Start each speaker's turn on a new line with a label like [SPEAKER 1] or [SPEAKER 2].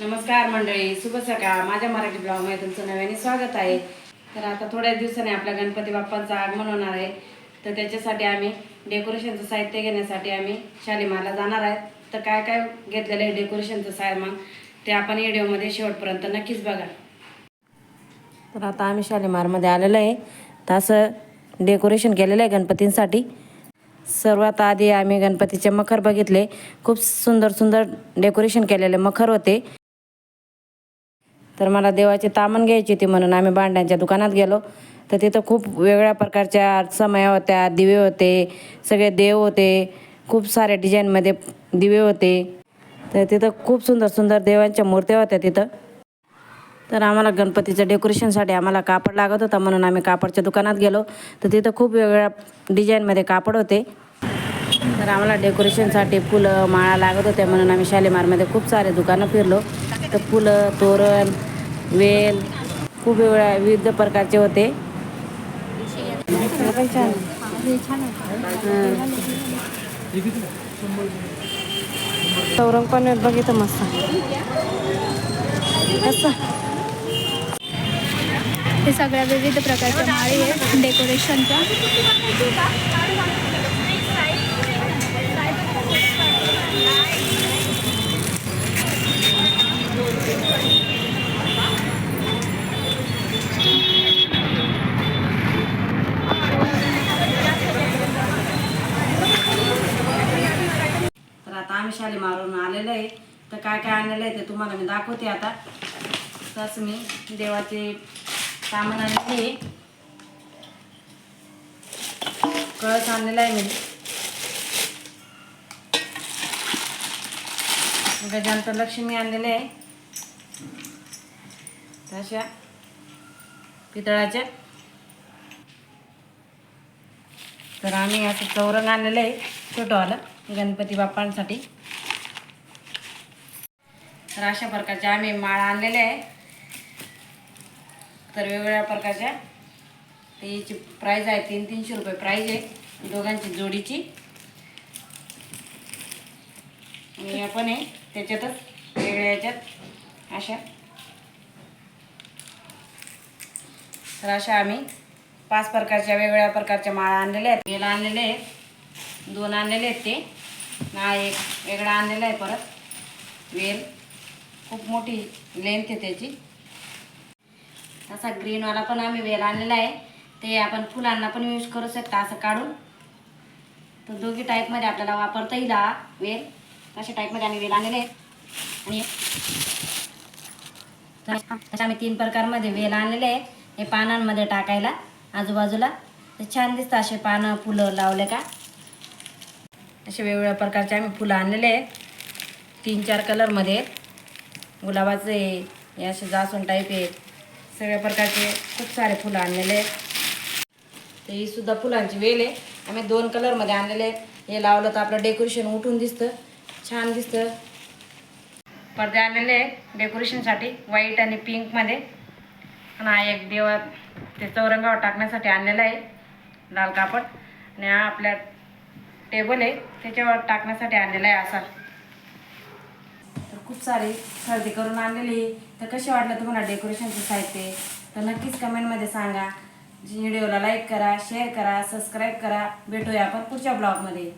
[SPEAKER 1] नमस्कार मंडळी शुभ सकाळ. माझ्या मराठी ब्लॉगमध्ये तुमचं नव्याने स्वागत आहे. तर आता थोड्या दिवसाने आपल्या गणपती बाप्पांचं आगमन होणार आहे. तर त्याच्यासाठी आम्ही डेकोरेशनचं साहित्य घेण्यासाठी आम्ही शालिमारला जाणार आहे. तर काय काय घेतलेलं आहे डेकोरेशनचं सामान ते आपण व्हिडिओमध्ये शेवटपर्यंत नक्कीच बघा. तर आता आम्ही शालिमारमध्ये आलेलो आहे. तर असं डेकोरेशन केलेलं आहे गणपतींसाठी. सर्वात आधी आम्ही गणपतीचे मखर बघितले. खूप सुंदर सुंदर डेकोरेशन केलेले मखर होते. तर मला देवाची तामण घ्यायची होती म्हणून आम्ही भांड्यांच्या दुकानात गेलो. तर तिथं खूप वेगळ्या प्रकारच्या समया होत्या दिवे होते सगळे देव होते खूप साऱ्या डिझाईनमध्ये दिवे होते. तर तिथं खूप सुंदर सुंदर देवांच्या मूर्त्या होत्या तिथं. तर आम्हाला गणपतीचं डेकोरेशनसाठी आम्हाला कापड लागत होता म्हणून आम्ही कापडच्या दुकानात गेलो. तर तिथं खूप वेगळ्या डिझाईनमध्ये कापड होते. तर आम्हाला डेकोरेशनसाठी फुलं माळा लागत होत्या म्हणून आम्ही शालेमारमध्ये खूप सारे दुकानं फिरलो. तर फुलं तोरण वेल खूप वेगळ्या विविध प्रकारचे होते. हे पण छान. चौरंग पण बघितलं मस्त.
[SPEAKER 2] हे सगळ्या विविध प्रकारच्या माळी आहेत डेकोरेशनच्या
[SPEAKER 1] तर आता आम्ही शाली आलेलं आहे. तर काय काय आणलेलं आहे ते तुम्हाला मी दाखवते आता. तसं मी देवाचे सामान आणले कळस आणलेला आहे मी. गजानंतर लक्ष्मी आणलेले आहे. तशा पितळाच्या. तर आम्ही असं चौरंग आणलेलं आहे. छोटंवालं गणपती बाप्पांसाठी. तर अशा प्रकारच्या आम्ही माळा आणलेल्या आहे. तर वेगवेगळ्या प्रकारच्या त्याची प्राईज आहे तीन तीनशे रुपये प्राईज आहे. दोघांची जोडीची. आणि आपण आहे. त्याच्यातच वेगळ्या याच्यात अशा. तर अशा आम्ही पाच प्रकारच्या वेगवेगळ्या प्रकारच्या माळा आणलेल्या आहेत. वेला आणलेल्या आहेत. दोन आणलेले आहेत ते. ना एक वेगळा आणलेला आहे परत. वेल. खूप मोठी लेंथ आहे त्याची. असा ग्रीनवाला पण आम्ही वेल आणलेला आहे. ते आपण फुलांना पण यूज करू शकता असं काढून. तर दोघी टाईपमध्ये आपल्याला वापरता येईल हा वेल. अशा टाईपमध्ये आम्ही वेल आणलेले आहेत. आणि तर आम्ही तीन प्रकारमध्ये वेल आणलेले आहे. हे पानांमध्ये टाकायला आजूबाजूला. ते छान दिसतं असे पानं फुलं लावले का? असे वेगवेगळ्या प्रकारचे आम्ही फुलं आणलेले आहेत. तीन चार कलरमध्ये आहेत. गुलाबाचे आहे, हे असे जासून टाईप आहेत. सगळ्या प्रकारचे खूप सारे फुलं आणलेले आहेत. तर ही सुद्धा फुलांची वेल आहे. आम्ही दोन कलरमध्ये आणलेले आहेत. हे लावलं तर आपलं डेकोरेशन उठून दिसतं. छान दिसतं. पडदे आणलेले आहेत. डेकोरेशनसाठी व्हाईट आणि पिंकमध्ये आणि हा एक देवा ते चौरंगावर टाकण्यासाठी आणलेला आहे. लाल कापड. आणि हा आपल्या टेबल आहे त्याच्यावर टाकण्यासाठी आणलेला आहे असा तर खूप सारी खरेदी करून आणलेली तर कसे वाटलं तुम्हाला डेकोरेशनचं साहित्य? तर नक्कीच कमेंटमध्ये सांगा. व्हिडिओला लाईक करा शेअर करा सबस्क्राईब करा. भेटूया आपण पुढच्या ब्लॉगमध्ये